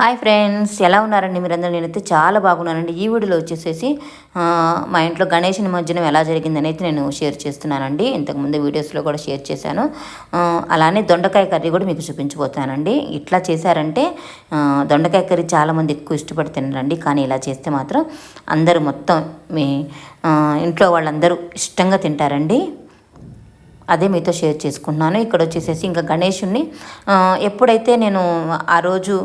Hi friends ఎలా ఉన్నారండి మీరందరూ? నేనైతే చాలా బాగున్నానండి. ఈ వీడియోలో వచ్చేసేసి మా ఇంట్లో గణేష్ నిమజ్జనం ఎలా జరిగిందని అయితే నేను షేర్ చేస్తున్నానండి. ఇంతకుముందు వీడియోస్లో కూడా షేర్ చేశాను. అలానే దొండకాయ కర్రీ కూడా మీకు చూపించబోతానండి ఇట్లా చేశారంటే దొండకాయ కర్రీ చాలామంది ఎక్కువ ఇష్టపడి తినరండి. కానీ ఇలా చేస్తే మాత్రం అందరూ మొత్తం మీ ఇంట్లో వాళ్ళందరూ ఇష్టంగా తింటారండి. అదే మీతో షేర్ చేసుకుంటున్నాను. ఇక్కడ వచ్చేసేసి ఇంకా గణేషుని ఎప్పుడైతే నేను ఆ రోజు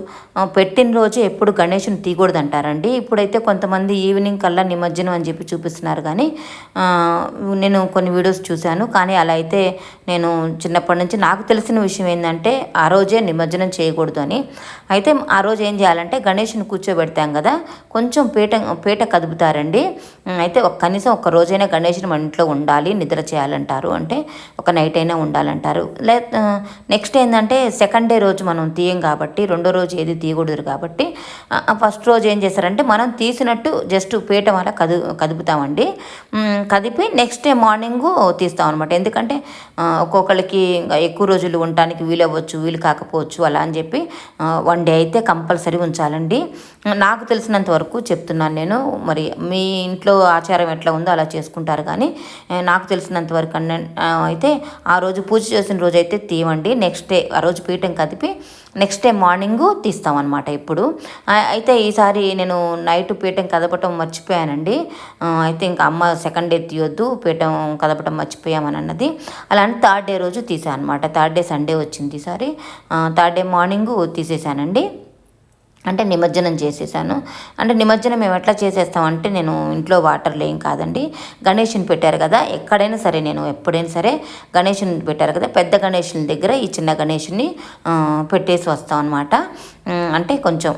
పెట్టిన రోజు ఎప్పుడు గణేషుని తీయకూడదు అంటారండి ఇప్పుడైతే కొంతమంది ఈవినింగ్ కల్లా నిమజ్జనం అని చెప్పి చూపిస్తున్నారు కానీ నేను కొన్ని వీడియోస్ చూశాను. కానీ అలా అయితే నేను చిన్నప్పటి నుంచి నాకు తెలిసిన విషయం ఏంటంటే ఆ రోజే నిమజ్జనం చేయకూడదు అని. అయితే ఆ రోజు ఏం చేయాలంటే గణేషుని కూర్చోబెడతాం కదా కొంచెం పీట పీట కదుపుతారండి. అయితే ఒక కనీసం ఒక రోజైనా గణేషుని మన ఇంట్లో ఉండాలి నిద్ర చేయాలంటారు. అంటే ఒక నైట్ అయినా ఉండాలంటారు. లే నెక్స్ట్ ఏంటంటే సెకండ్ డే రోజు మనం తీయం కాబట్టి రెండో రోజు ఏది తీయకూడదు కాబట్టి ఫస్ట్ రోజు ఏం చేస్తారంటే మనం తీసినట్టు జస్ట్ పీట వల్ల కదు కదుపుతామండి. కదిపి నెక్స్ట్ డే మార్నింగ్ తీస్తాం అనమాట ఎందుకంటే ఒక్కొక్కరికి ఎక్కువ రోజులు ఉండటానికి వీలు అవ్వచ్చు వీలు కాకపోవచ్చు అలా అని చెప్పి వన్ డే అయితే కంపల్సరీ ఉంచాలండి. నాకు తెలిసినంత వరకు చెప్తున్నాను నేను. మరి మీ ఇంట్లో ఆచారం ఎట్లా ఉందో అలా చేసుకుంటారు కానీ నాకు తెలిసినంత వరకు అయితే అయితే ఆ రోజు పూజ చేసిన రోజు అయితే తీయండి. నెక్స్ట్ డే ఆ రోజు పీఠం కదిపి నెక్స్ట్ డే మార్నింగ్ తీస్తామన్నమాట ఇప్పుడు. అయితే ఈసారి నేను నైట్ పీఠం కదపటం మర్చిపోయానండి. అయితే ఇంకా అమ్మ సెకండ్ డే తీయొద్దు పీఠం కదపటం మర్చిపోయామని అన్నది అలా అని థర్డ్ డే రోజు తీసాను అనమాట థర్డ్ డే సండే వచ్చింది ఈసారి. థర్డ్ డే మార్నింగ్ తీసేసానండి. అంటే నిమజ్జనం చేసేసాను. అంటే నిమజ్జనం మేము ఎట్లా చేసేస్తామంటే నేను ఇంట్లో వాటర్ లేం కాదండి. గణేషుని పెట్టారు కదా ఎక్కడైనా సరే నేను ఎప్పుడైనా సరే గణేషుని పెట్టారు కదా పెద్ద గణేషుని దగ్గర ఈ చిన్న గణేషుని పెట్టేసి వస్తాం అనమాట అంటే కొంచెం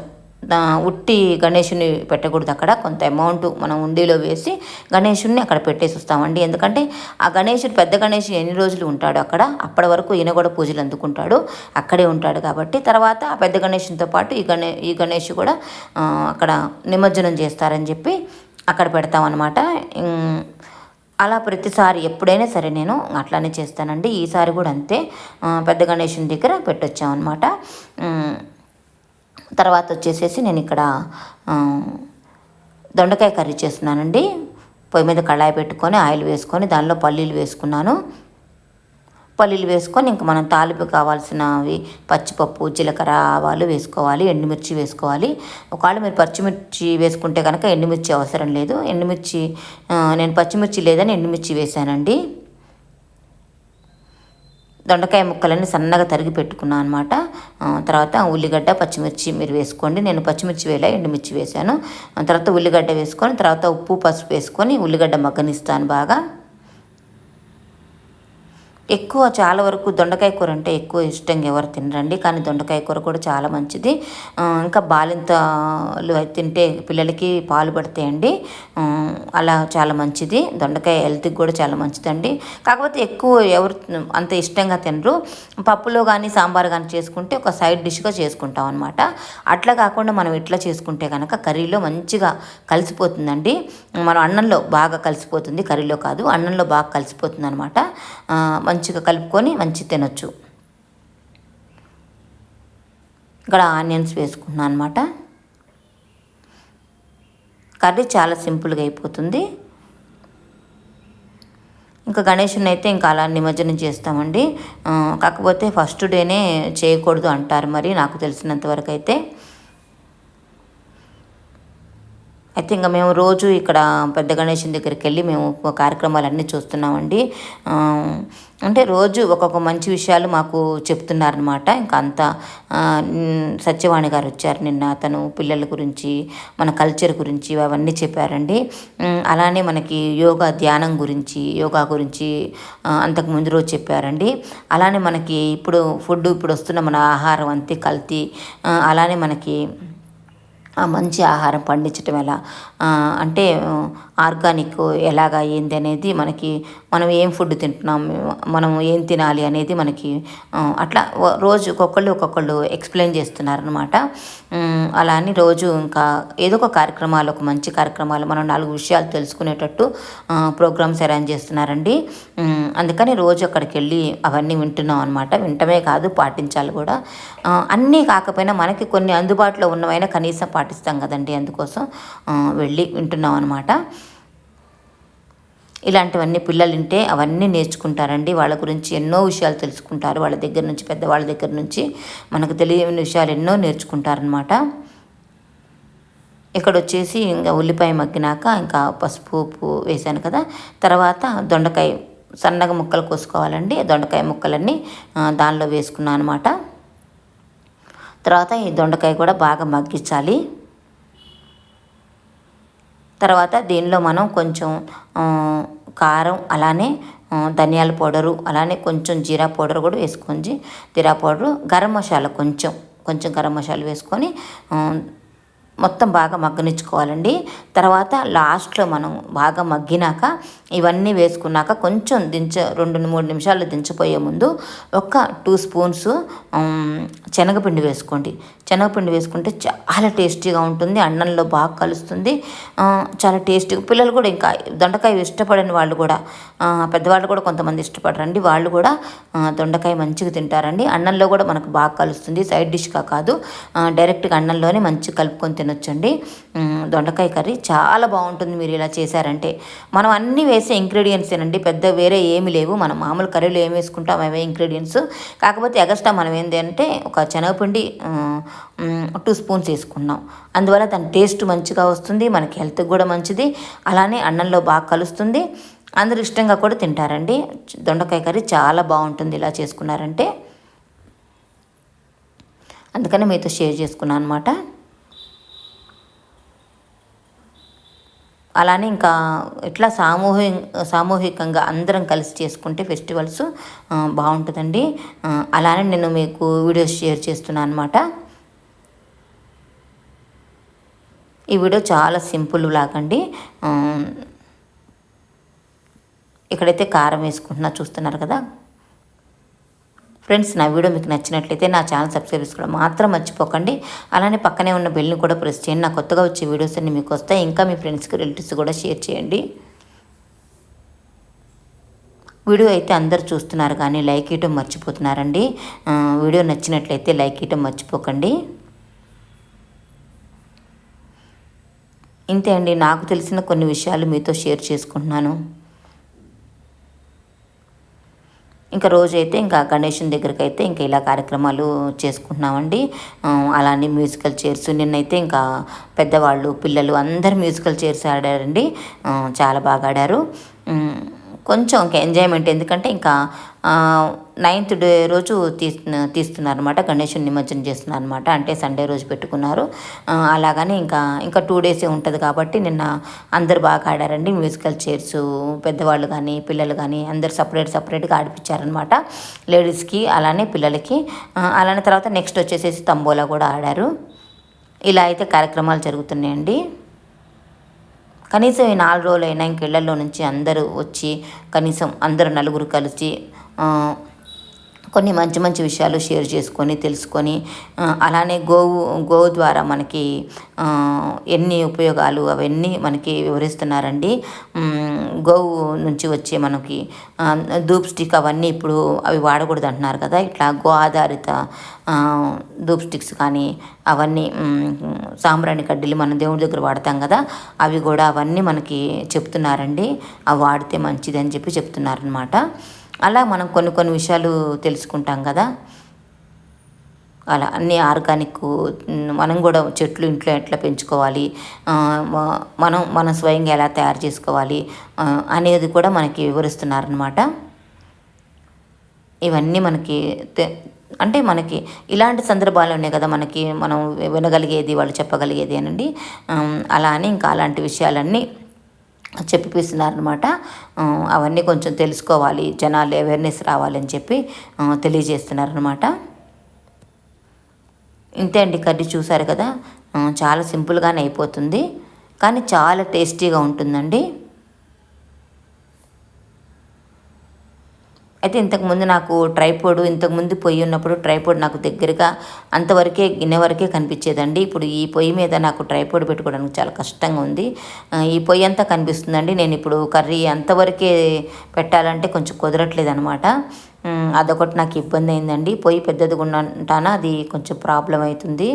ఉట్టి గణేషుని పెట్టకూడదు అక్కడ. కొంత అమౌంట్ మనం ఉండిలో వేసి గణేషుని అక్కడ పెట్టేసి వస్తామండి. ఎందుకంటే ఆ గణేషుడు పెద్ద గణేష్ ఎన్ని రోజులు ఉంటాడు అక్కడ అప్పటి వరకు ఈయన కూడా పూజలు అందుకుంటాడు. అక్కడే ఉంటాడు కాబట్టి తర్వాత ఆ పెద్ద గణేషునితో పాటు ఈ గణే ఈ గణేష్ కూడా అక్కడ నిమజ్జనం చేస్తారని చెప్పి అక్కడ పెడతామన్నమాట. అలా ప్రతిసారి ఎప్పుడైనా సరే నేను అట్లానే చేస్తానండి. ఈసారి కూడా అంతే పెద్ద గణేషుని దగ్గర పెట్టొచ్చామన్నమాట. ఉమ్, తర్వాత వచ్చేసేసి నేను ఇక్కడ దొండకాయ కర్రీ చేస్తున్నానండి. పొయ్యి మీద కళాయి పెట్టుకొని ఆయిల్ వేసుకొని దానిలో పల్లీలు వేసుకున్నాను. పల్లీలు వేసుకొని ఇంక మనం తాలింపు కావాల్సినవి పచ్చిపప్పు జీలకర్ర ఆవాలు వేసుకోవాలి ఎండుమిర్చి వేసుకోవాలి. ఒకవేళ మీరు పచ్చిమిర్చి వేసుకుంటే కనుక ఎండుమిర్చి అవసరం లేదు. ఎండుమిర్చి నేను పచ్చిమిర్చి లేదని ఎండుమిర్చి వేసానండి దొండకాయ ముక్కలన్నీ సన్నగా తరిగి పెట్టుకున్నాను అనమాట తర్వాత ఉల్లిగడ్డ పచ్చిమిర్చి మీరు వేసుకోండి. నేను పచ్చిమిర్చి వేలా ఎండుమిర్చి వేసాను తర్వాత ఉల్లిగడ్డ వేసుకొని తర్వాత ఉప్పు పసుపు వేసుకొని ఉల్లిగడ్డ మగ్గనిస్తాను బాగా. ఎక్కువ చాలా వరకు దొండకాయ కూర అంటే ఎక్కువ ఇష్టంగా ఎవరు తినరండి. కానీ దొండకాయ కూర కూడా చాలా మంచిది. ఇంకా బాలింతలు అయితే తింటే పిల్లలకి పాలు పడతాయండి. అలా చాలా మంచిది. దొండకాయ హెల్త్కి కూడా చాలా మంచిదండి. కాకపోతే ఎక్కువ ఎవరు అంత ఇష్టంగా తినరు. పప్పులో కానీ సాంబార్ కానీ చేసుకుంటే ఒక సైడ్ డిష్గా చేసుకుంటాం అనమాట అట్లా కాకుండా మనం ఇట్లా చేసుకుంటే కనుక కర్రీలో మంచిగా కలిసిపోతుందండి. మనం అన్నంలో బాగా కలిసిపోతుంది. కర్రీలో కాదు అన్నంలో బాగా కలిసిపోతుంది అనమాట మంచిగా కలుపుకొని మంచి తినొచ్చు. ఇక్కడ ఆనియన్స్ వేసుకున్నాను అనమాట కర్రీ చాలా సింపుల్గా అయిపోతుంది. ఇంకా గణేషుని అయితే ఇంకా అలా నిమజ్జనం చేస్తామండి. కాకపోతే ఫస్ట్ డేనే చేయకూడదు అంటారు మరి నాకు తెలిసినంత వరకు అయితే. అయితే ఇంకా మేము రోజు ఇక్కడ పెద్ద గణేషన్ దగ్గరికి వెళ్ళి మేము కార్యక్రమాలన్నీ చూస్తున్నామండి. అంటే రోజు ఒక్కొక్క మంచి విషయాలు మాకు చెప్తున్నారనమాట ఇంకా అంత సత్యవాణి గారు వచ్చారు నిన్న. అతను పిల్లల గురించి మన కల్చర్ గురించి అవన్నీ చెప్పారండి. అలానే మనకి యోగా ధ్యానం గురించి యోగా గురించి అంతకు ముందు రోజు చెప్పారండి. అలానే మనకి ఇప్పుడు ఫుడ్ ఇప్పుడు వస్తున్న మన ఆహారం అంతే కల్తీ అలానే మనకి మంచి ఆహారం పండించటం ఎలా? అంటే ఆర్గానిక్ ఎలాగా ఏంది అనేది మనకి మనం ఏం ఫుడ్ తింటున్నాం మనం ఏం తినాలి అనేది మనకి అట్లా రోజు ఒక్కొక్కళ్ళు ఒక్కొక్కళ్ళు ఎక్స్ప్లెయిన్ చేస్తున్నారనమాట అలా అని రోజు ఇంకా ఏదో ఒక కార్యక్రమాలు ఒక మంచి కార్యక్రమాలు మనం నాలుగు విషయాలు తెలుసుకునేటట్టు ప్రోగ్రామ్స్ అరేంజ్ చేస్తున్నారండి. అందుకని రోజు అక్కడికి వెళ్ళి అవన్నీ వింటున్నాం అనమాట వింటమే కాదు పాటించాలి కూడా. అన్నీ కాకపోయినా మనకి కొన్ని అందుబాటులో ఉన్నవైనా కనీసం పాటిస్తాం కదండి అందుకోసం వెళ్ళి వింటున్నాం అనమాట ఇలాంటివన్నీ పిల్లలు వింటే అవన్నీ నేర్చుకుంటారండి. వాళ్ళ గురించి ఎన్నో విషయాలు తెలుసుకుంటారు. వాళ్ళ దగ్గర నుంచి పెద్దవాళ్ళ దగ్గర నుంచి మనకు తెలియని విషయాలు ఎన్నో నేర్చుకుంటారనమాట ఇక్కడ వచ్చేసి ఇంకా ఉల్లిపాయ మగ్గినాక ఇంకా పసుపు ఉప్పు వేసాను కదా. తర్వాత దొండకాయ సన్నగా ముక్కలు కోసుకోవాలండి. దొండకాయ ముక్కలన్నీ దానిలో వేసుకున్నాను అనమాట తర్వాత ఈ దొండకాయ కూడా బాగా మగ్గించాలి. తర్వాత దీనిలో మనం కొంచెం కారం అలానే ధనియాల పౌడరు అలానే కొంచెం జీరా పౌడర్ కూడా వేసుకొని జీరా పౌడరు గరం మసాలా కొంచెం కొంచెం గరం మసాలా వేసుకొని మొత్తం బాగా మగ్గనిచ్చుకోవాలండి. తర్వాత లాస్ట్లో మనం బాగా మగ్గినాక ఇవన్నీ వేసుకున్నాక కొంచెం దించ రెండు మూడు నిమిషాలు దించిపోయే ముందు ఒక టూ స్పూన్స్ శనగపిండి వేసుకోండి. శనగపిండి వేసుకుంటే చాలా టేస్టీగా ఉంటుంది అన్నంలో బాగా కలుస్తుంది. చాలా టేస్టీగా పిల్లలు కూడా ఇంకా దొండకాయ ఇష్టపడని వాళ్ళు కూడా పెద్దవాళ్ళు కూడా కొంతమంది ఇష్టపడరండి. వాళ్ళు కూడా దొండకాయ మంచిగా తింటారండి. అన్నంలో కూడా మనకు బాగా కలుస్తుంది. సైడ్ డిష్గా కాదు డైరెక్ట్గా అన్నంలోనే మంచిగా కలుపుకొని తినొచ్చండి. దొండకాయ కర్రీ చాలా బాగుంటుంది మీరు ఇలా చేశారంటే. మనం అన్నీ వేసే ఇంగ్రీడియంట్స్ ఏనండి పెద్ద వేరే ఏమి లేవు. మనం మామూలు కర్రీలో ఏం వేసుకుంటాం అవే ఇంగ్రీడియంట్స్ కాకపోతే ఎగస్ట్రా మనం ఏంటి అంటే ఒక శనగపిండి టూ స్పూన్స్ వేసుకున్నాం. అందువల్ల దాని టేస్ట్ మంచిగా వస్తుంది మనకి హెల్త్కి కూడా మంచిది. అలానే అన్నంలో బాగా కలుస్తుంది. అందరూ ఇష్టంగా కూడా తింటారండి. దొండకాయ కర్రీ చాలా బాగుంటుంది ఇలా చేసుకున్నారంటే. అందుకని మీతో షేర్ చేసుకున్నాను అనమాట అలానే ఇంకా ఇట్లా సామూహిక సామూహికంగా అందరం కలిసి చేసుకుంటే ఫెస్టివల్స్ బాగుంటుందండి. అలానే నేను మీకు వీడియోస్ షేర్ చేస్తున్నాను అనమాట ఈ వీడియో చాలా సింపుల్ లాగండి. ఇక్కడైతే కారం వేసుకుంటున్నా చూస్తున్నారు కదా? ఫ్రెండ్స్ నా వీడియో మీకు నచ్చినట్లయితే నా ఛానల్ సబ్స్క్రైబ్ చేసుకోవడం మాత్రం మర్చిపోకండి. అలానే పక్కనే ఉన్న బెల్ని కూడా ప్రెస్ చేయండి. నా కొత్తగా వచ్చే వీడియోస్ అన్ని మీకు వస్తాయి. ఇంకా మీ ఫ్రెండ్స్కి రిలేటివ్స్ కూడా షేర్ చేయండి. వీడియో అయితే అందరు చూస్తున్నారు కానీ లైక్ ఇవ్వటం మర్చిపోతున్నారండి. వీడియో నచ్చినట్లయితే లైక్ ఇవ్వటం మర్చిపోకండి. ఇంతే అండి. నాకు తెలిసిన కొన్ని విషయాలు మీతో షేర్ చేసుకుంటున్నాను. ఇంకా రోజైతే ఇంకా గణేషన్ దగ్గరికి అయితే ఇంకా ఇలా కార్యక్రమాలు చేసుకుంటున్నామండి. అలానే మ్యూజికల్ చైర్స్ నిన్నైతే ఇంకా పెద్దవాళ్ళు పిల్లలు అందరు మ్యూజికల్ చైర్స్ ఆడారండి. చాలా బాగా ఆడారు. కొంచెం ఇంకా ఎంజాయ్మెంట్ ఎందుకంటే ఇంకా నైన్త్ డే రోజు తీ తీస్తున్నారు అనమాట గణేషుని నిమజ్జనం చేస్తున్నారు అనమాట అంటే సండే రోజు పెట్టుకున్నారు. అలాగని ఇంకా ఇంకా టూ డేసే ఉంటుంది కాబట్టి నిన్న అందరు బాగా ఆడారండి. మ్యూజికల్ చైర్స్ పెద్దవాళ్ళు కానీ పిల్లలు కానీ అందరు సపరేట్ సపరేట్గా ఆడిపించారనమాట లేడీస్కి అలానే పిల్లలకి. అలానే తర్వాత నెక్స్ట్ వచ్చేసేసి తంబోలా కూడా ఆడారు. ఇలా అయితే కార్యక్రమాలు జరుగుతున్నాయండి. కనీసం ఈ నాలుగు రోజులైనా ఇంకెళ్ళలో నుంచి అందరూ వచ్చి కనీసం అందరూ నలుగురు కలిసి కొన్ని మంచి మంచి విషయాలు షేర్ చేసుకొని తెలుసుకొని అలానే గోవు గోవు ద్వారా మనకి ఎన్ని ఉపయోగాలు అవన్నీ మనకి వివరిస్తున్నారండి. గోవు నుంచి వచ్చే మనకి ధూప్ స్టిక్ అవన్నీ ఇప్పుడు అవి వాడకూడదు అంటున్నారు కదా. ఇట్లా గో ఆధారిత ధూప్ స్టిక్స్ కానీ అవన్నీ సాంబ్రాణి కడ్డీలు మనం దేవుడి దగ్గర వాడతాం కదా. అవి కూడా అవన్నీ మనకి చెప్తున్నారండి. అవి వాడితే మంచిది అని చెప్పి చెప్తున్నారనమాట అలా మనం కొన్ని కొన్ని విషయాలు తెలుసుకుంటాం కదా. అలా అన్నీ ఆర్గానిక్ మనం కూడా చెట్లు ఇంట్లో ఎట్లా పెంచుకోవాలి మనం మనం స్వయంగా ఎలా తయారు చేసుకోవాలి అనేది కూడా మనకి వివరిస్తున్నారనమాట ఇవన్నీ మనకి అంటే మనకి ఇలాంటి సందర్భాల్లోనే కదా మనకి మనం వినగలిగేది వాళ్ళు చెప్పగలిగేది అనండి. అలా అని ఇంకా అలాంటి విషయాలన్నీ చెప్పిపిస్తున్నారనమాట అవన్నీ కొంచెం తెలుసుకోవాలి. జనాలు అవేర్నెస్ రావాలని చెప్పి తెలియజేస్తున్నారనమాట ఇంతే అండి కర్రీ చూసారు కదా? చాలా సింపుల్గానే అయిపోతుంది. కానీ చాలా టేస్టీగా ఉంటుందండి. అయితే ఇంతకుముందు నాకు ట్రైపోడ్ ఇంతకుముందు పొయ్యి ఉన్నప్పుడు ట్రైపోడ్ నాకు దగ్గరగా అంతవరకే గిన్నె వరకే కనిపించేదండి. ఇప్పుడు ఈ పొయ్యి మీద నాకు ట్రైపోడ్ పెట్టుకోవడానికి చాలా కష్టంగా ఉంది. ఈ పొయ్యి అంతా కనిపిస్తుందండి. నేను ఇప్పుడు కర్రీ అంతవరకే పెట్టాలంటే కొంచెం కుదరట్లేదు అనమాట అదొకటి నాకు ఇబ్బంది అయిందండి. పొయ్యి పెద్దదిగా ఉంటానా అది కొంచెం ప్రాబ్లం అవుతుంది.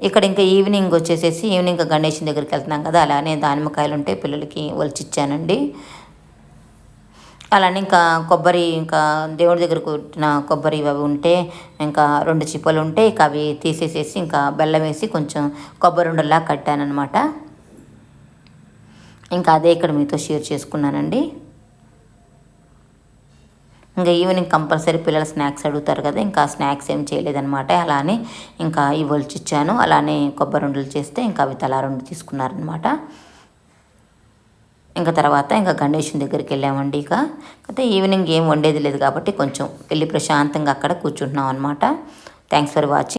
ఇక్కడ ఇంకా ఈవినింగ్ వచ్చేసేసి ఈవినింగ్ గణేష్ దగ్గరికి వెళ్తున్నాం కదా. అలానే దానిమ్మకాయలు ఉంటే పిల్లలకి వలిచిచ్చానండి అలానే ఇంకా కొబ్బరి ఇంకా దేవుడి దగ్గర కొట్టిన కొబ్బరి అవి ఉంటే ఇంకా రెండు చిప్పలు ఉంటే ఇక అవి తీసేసేసి ఇంకా బెల్లం వేసి కొంచెం కొబ్బరి ఉండలా కట్టానమాట ఇంకా అదే ఇక్కడ మీతో షేర్ చేసుకున్నానండి. ఇంకా ఈవినింగ్ కంపల్సరీ పిల్లలు స్నాక్స్ అడుగుతారు కదా ఇంకా స్నాక్స్ ఏం చేయలేదనమాట అలానే ఇంకా ఇవి అలానే కొబ్బరి ఉండలు చేస్తే ఇంకా అవి తలా రెండు తీసుకున్నారనమాట ఇంకా తర్వాత ఇంకా గణేషన్ దగ్గరికి వెళ్ళామండి ఇక. అయితే ఈవినింగ్ ఏం వండేది లేదు కాబట్టి కొంచెం వెళ్ళి ప్రశాంతంగా అక్కడ కూర్చుంటున్నాం అనమాట థ్యాంక్స్ ఫర్ వాచింగ్